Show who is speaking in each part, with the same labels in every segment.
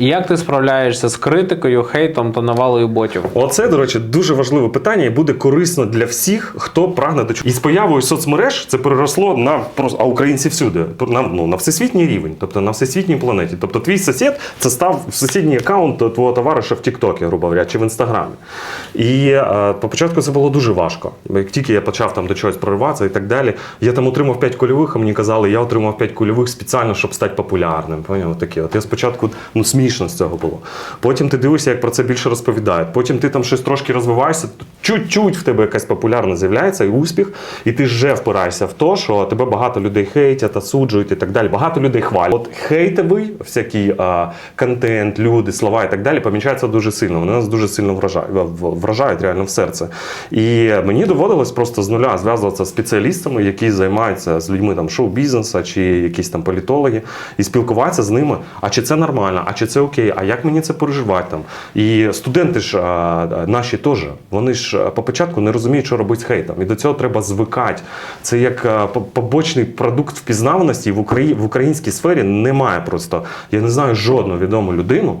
Speaker 1: Як ти справляєшся з критикою, хейтом та навалою ботів?
Speaker 2: Оце, до речі, дуже важливе питання і буде корисно для всіх, хто прагне до чого. І з появою соцмереж це переросло на просто а українці всюди, на, ну, на всесвітній рівень, тобто на всесвітній планеті. Тобто твій сусід це став сусідній аккаунт твого товариша в Тіктокі, грубо говоря, чи в Інстаграмі. І е, по початку це було дуже важко. Як тільки я почав там до чогось прориватися і так далі, я там отримав 5 кульових, а мені казали, я отримав 5 кульових спеціально, щоб стати популярним. Поняв? Таке. От я спочатку ну, смішно з цього було. Потім ти дивишся, як про це більше розповідають. Потім ти там щось трошки розвиваєшся, чуть-чуть в тебе якась популярність з'являється і успіх, і ти вже впираєшся в те, що тебе багато людей хейтять, осуджують і так далі. Багато людей хвалять. От хейтовий, всякий а, контент, люди, слова і так далі помічаються дуже сильно. Вони нас дуже сильно вражають, вражають реально в серце. І мені доводилось просто з нуля зв'язуватися з спеціалістами, які займаються з людьми там шоу-бізнесу чи якісь там політологи, і спілкуватися з ними. А чи це нормально, а чи це окей, а як мені це переживати там? І студенти ж наші теж, вони ж по початку не розуміють, що робити з хейтом. І до цього треба звикати. Це як побочний продукт впізнаваності в, Украї... в українській сфері немає просто. Я не знаю жодну відому людину.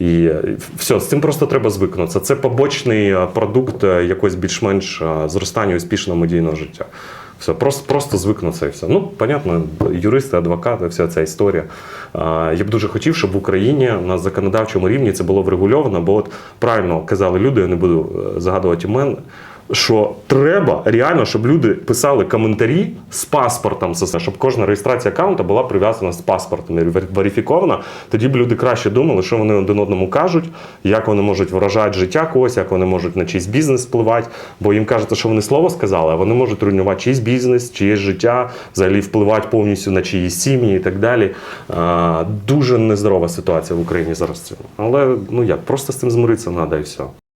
Speaker 2: І е, все, з цим просто треба звикнутися. Це побочний е, продукт якось якогось більш-менш е, зростання успішного медійного життя. Все, просто, просто звикнутися і все. Ну, понятно, юристи, адвокати, вся ця історія. Я б дуже хотів, щоб в Україні на законодавчому рівні це було врегульовано, бо от правильно казали люди, я не буду е, загадувати імен, що треба реально, щоб люди писали коментарі з паспортом, щоб кожна реєстрація аккаунта була прив'язана з паспортом верифікована. Тоді б люди краще думали, що вони один одному кажуть, як вони можуть вражати життя когось, як вони можуть на чийсь бізнес впливати. Бо їм кажеться, що вони слово сказали, а вони можуть руйнувати чийсь бізнес, чиєсь життя, взагалі впливати повністю на чиїсь сім'ї і так далі. Дуже нездорова ситуація в Україні зараз. Але ну як, просто з цим змиритися треба і все.